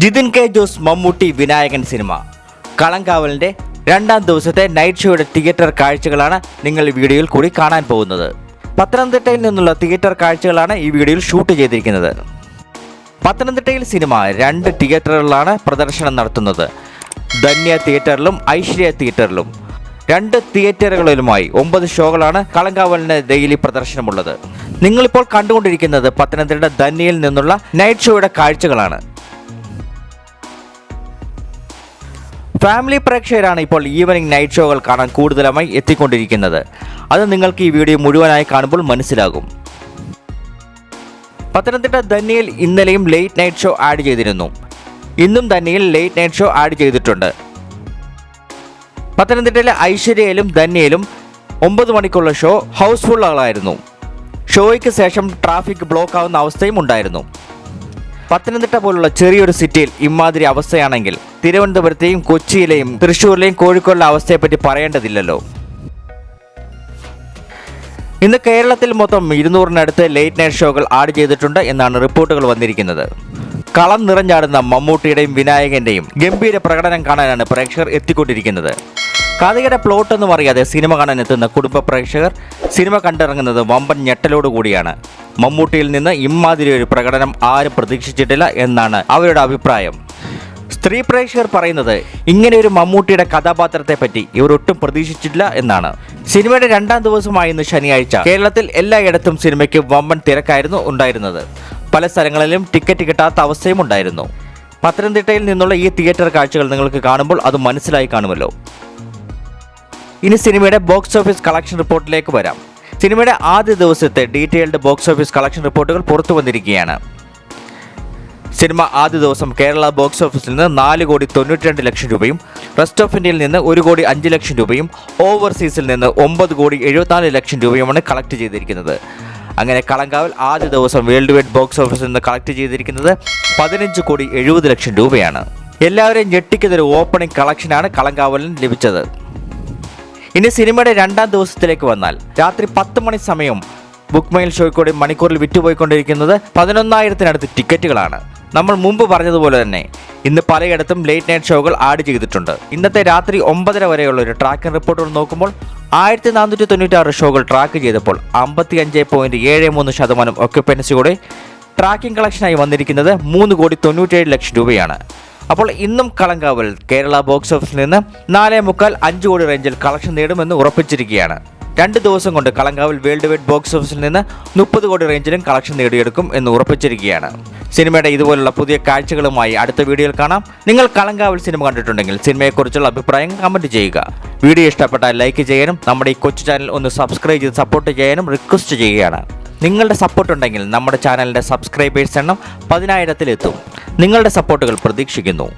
Jithin K Jose Mammootty Vinayakan cinema. കളങ്കാവലിന്റെ രണ്ടാം ദിവസത്തെ night ഷോയുടെ തിയേറ്റർ കാഴ്ചകളാണ് നിങ്ങൾ വീഡിയോയിൽ കൂടി കാണാൻ പോകുന്നത്. പത്തനംതിട്ടയിൽ നിന്നുള്ള തിയേറ്റർ കാഴ്ചകളാണ് ഈ വീഡിയോയിൽ ഷൂട്ട് ചെയ്തിരിക്കുന്നത്. പത്തനംതിട്ടയിൽ സിനിമ രണ്ട് തിയേറ്ററുകളിലാണ് പ്രദർശനം നടത്തുന്നത്. ധന്യ തിയേറ്ററിലും ഐശ്വര്യ തിയേറ്ററിലും രണ്ട് തിയേറ്ററുകളിലുമായി ഒമ്പത് ഷോകളാണ് കളങ്കാവലിന് ഡെയിലി പ്രദർശനമുള്ളത്. നിങ്ങളിപ്പോൾ കണ്ടുകൊണ്ടിരിക്കുന്നത് പത്തനംതിട്ട ധന്യയിൽ നിന്നുള്ള നൈറ്റ് ഷോയുടെ കാഴ്ചകളാണ്. ഫാമിലി പ്രേക്ഷകരാണ് ഇപ്പോൾ ഈവനിങ് നൈറ്റ് ഷോകൾ കാണാൻ കൂടുതലായി എത്തിക്കൊണ്ടിരിക്കുന്നത്. അത് നിങ്ങൾക്ക് ഈ വീഡിയോ മുഴുവനായി കാണുമ്പോൾ മനസ്സിലാകും. പത്തനംതിട്ട ധന്യയിൽ ഇന്നലെയും ലേറ്റ് നൈറ്റ് ഷോ ആഡ് ചെയ്തിരുന്നു. ഇന്നും ധന്യയിൽ ലേറ്റ് നൈറ്റ് ഷോ ആഡ് ചെയ്തിട്ടുണ്ട്. പത്തനംതിട്ടയിലെ ഐശ്വര്യയിലും ധന്യയിലും ഒമ്പത് മണിക്കുള്ള ഷോ ഹൗസ്ഫുള്ളായിരുന്നു ഷോയ്ക്ക് ശേഷം ട്രാഫിക് ബ്ലോക്ക് ആവുന്ന അവസ്ഥയും ഉണ്ടായിരുന്നു. പത്തനംതിട്ട പോലുള്ള ചെറിയൊരു സിറ്റിയിൽ ഇമാതിരി അവസ്ഥയാണെങ്കിൽ തിരുവനന്തപുരത്തെയും കൊച്ചിയിലെയും തൃശ്ശൂരിലെയും കോഴിക്കോടിലെ അവസ്ഥയെപ്പറ്റി പറയേണ്ടതില്ലല്ലോ. ഇന്ന് കേരളത്തിൽ മൊത്തം ഇരുന്നൂറിനടുത്ത് ലേറ്റ് നൈറ്റ് ഷോകൾ ആഡ് ചെയ്തിട്ടുണ്ട് എന്നാണ് റിപ്പോർട്ടുകൾ വന്നിരിക്കുന്നത്. കളം നിറഞ്ഞാടുന്ന മമ്മൂട്ടിയുടെയും വിനായകന്റെയും ഗംഭീര പ്രകടനം കാണാനാണ് പ്രേക്ഷകർ എത്തിക്കൊണ്ടിരിക്കുന്നത്. കഥയുടെ പ്ലോട്ട് എന്ന് പറയാതെ സിനിമ കാണാൻ എത്തുന്ന കുടുംബ പ്രേക്ഷകർ സിനിമ കണ്ടിറങ്ങുന്നത് വമ്പൻ ഞെട്ടലോടുകൂടിയാണ് മമ്മൂട്ടിയിൽ നിന്ന് ഇമ്മാതിരി ഒരു പ്രകടനം ആരും പ്രതീക്ഷിച്ചിട്ടില്ല എന്നാണ് അവരുടെ അഭിപ്രായം. സ്ത്രീ പ്രേക്ഷകർ പറയുന്നത് ഇങ്ങനെ ഒരു മമ്മൂട്ടിയുടെ കഥാപാത്രത്തെ പറ്റി ഇവർ ഒട്ടും പ്രതീക്ഷിച്ചിട്ടില്ല എന്നാണ്. സിനിമയുടെ രണ്ടാം ദിവസമായ ഇന്ന് ശനിയാഴ്ച കേരളത്തിൽ എല്ലായിടത്തും സിനിമയ്ക്ക് വമ്പൻ തിരക്കായിരുന്നു ഉണ്ടായിരുന്നത്. പല സ്ഥലങ്ങളിലും ടിക്കറ്റ് കിട്ടാത്ത അവസ്ഥയും ഉണ്ടായിരുന്നു. പത്തനംതിട്ടയിൽ നിന്നുള്ള ഈ തിയേറ്റർ കാഴ്ചകൾ നിങ്ങൾക്ക് കാണുമ്പോൾ അത് മനസ്സിലായി കാണുമല്ലോ. ഇനി സിനിമയുടെ ബോക്സ് ഓഫീസ് കളക്ഷൻ റിപ്പോർട്ടിലേക്ക് വരാം. സിനിമയുടെ ആദ്യ ദിവസത്തെ ഡീറ്റെയിൽഡ് ബോക്സ് ഓഫീസ് കളക്ഷൻ റിപ്പോർട്ടുകൾ പുറത്തു വന്നിരിക്കുകയാണ്. സിനിമ ആദ്യ ദിവസം കേരള ബോക്സ് ഓഫീസിൽ നിന്ന് നാല് കോടി തൊണ്ണൂറ്റി രണ്ട് ലക്ഷം രൂപയും റെസ്റ്റ് ഓഫ് ഇന്ത്യയിൽ നിന്ന് ഒരു കോടി അഞ്ച് ലക്ഷം രൂപയും ഓവർസീസിൽ നിന്ന് ഒമ്പത് കോടി എഴുപത്തിനാല് ലക്ഷം രൂപയുമാണ് കളക്ട് ചെയ്തിരിക്കുന്നത്. അങ്ങനെ കളങ്കാവിൽ ആദ്യ ദിവസം വേൾഡ് വൈഡ് ബോക്സ് ഓഫീസിൽ നിന്ന് കളക്ട് ചെയ്തിരിക്കുന്നത് പതിനഞ്ച് കോടി എഴുപത് ലക്ഷം രൂപയാണ്. എല്ലാവരെയും ഞെട്ടിക്കുന്നൊരു ഓപ്പണിംഗ് കളക്ഷനാണ് കളങ്കാവലിന് ലഭിച്ചത്. ഇനി സിനിമയുടെ രണ്ടാം ദിവസത്തിലേക്ക് വന്നാൽ രാത്രി പത്ത് മണി സമയം ബുക്ക് മൈൽ ഷോയ്ക്കൂടെ മണിക്കൂറിൽ വിറ്റുപോയിക്കൊണ്ടിരിക്കുന്നത് പതിനൊന്നായിരത്തിനടുത്ത് ടിക്കറ്റുകളാണ്. നമ്മൾ മുമ്പ് പറഞ്ഞതുപോലെ തന്നെ ഇന്ന് പലയിടത്തും ലേറ്റ് നൈറ്റ് ഷോകൾ ആഡ് ചെയ്തിട്ടുണ്ട്. ഇന്നത്തെ രാത്രി ഒമ്പതര വരെയുള്ള ഒരു ട്രാക്കിംഗ് റിപ്പോർട്ടുകൾ നോക്കുമ്പോൾ ആയിരത്തി നാനൂറ്റി തൊണ്ണൂറ്റാറ് ഷോകൾ ട്രാക്ക് ചെയ്തപ്പോൾ അമ്പത്തി അഞ്ച് പോയിന്റ് ഏഴ് മൂന്ന് ശതമാനം ഒക്യുപ്പൻസിയോടെ ട്രാക്കിംഗ് കളക്ഷനായി വന്നിരിക്കുന്നത് മൂന്ന് കോടി തൊണ്ണൂറ്റേഴ് ലക്ഷം രൂപയാണ്. അപ്പോൾ ഇന്നും കളങ്കാവൽ കേരള ബോക്സ് ഓഫീസിൽ നിന്ന് നാലേ മുക്കാൽ അഞ്ച് കോടി റേഞ്ചിൽ കളക്ഷൻ നേടുമെന്ന് ഉറപ്പിച്ചിരിക്കുകയാണ്. രണ്ട് ദിവസം കൊണ്ട് കളങ്കാവൽ വേൾഡ് വൈഡ് ബോക്സ് ഓഫീസിൽ നിന്ന് മുപ്പത് കോടി റേഞ്ചിലും കളക്ഷൻ നേടിയെടുക്കും എന്ന് ഉറപ്പിച്ചിരിക്കുകയാണ്. സിനിമയുടെ ഇതുപോലുള്ള പുതിയ കാഴ്ചകളുമായി അടുത്ത വീഡിയോയിൽ കാണാം. നിങ്ങൾ കളങ്കാവൽ സിനിമ കണ്ടിട്ടുണ്ടെങ്കിൽ സിനിമയെക്കുറിച്ചുള്ള അഭിപ്രായം കമന്റ് ചെയ്യുക. വീഡിയോ ഇഷ്ടപ്പെട്ടാൽ ലൈക്ക് ചെയ്യാനും നമ്മുടെ ഈ കൊച്ചു ചാനൽ ഒന്ന് സബ്സ്ക്രൈബ് ചെയ്ത് സപ്പോർട്ട് ചെയ്യാനും റിക്വസ്റ്റ് ചെയ്യുകയാണ്. നിങ്ങളുടെ സപ്പോർട്ട് ഉണ്ടെങ്കിൽ നമ്മുടെ ചാനലിന്റെ സബ്സ്ക്രൈബേഴ്സ് എണ്ണം പതിനായിരത്തിലെത്തും. നിങ്ങളുടെ സപ്പോർട്ടുകൾ പ്രതീക്ഷിക്കുന്നു.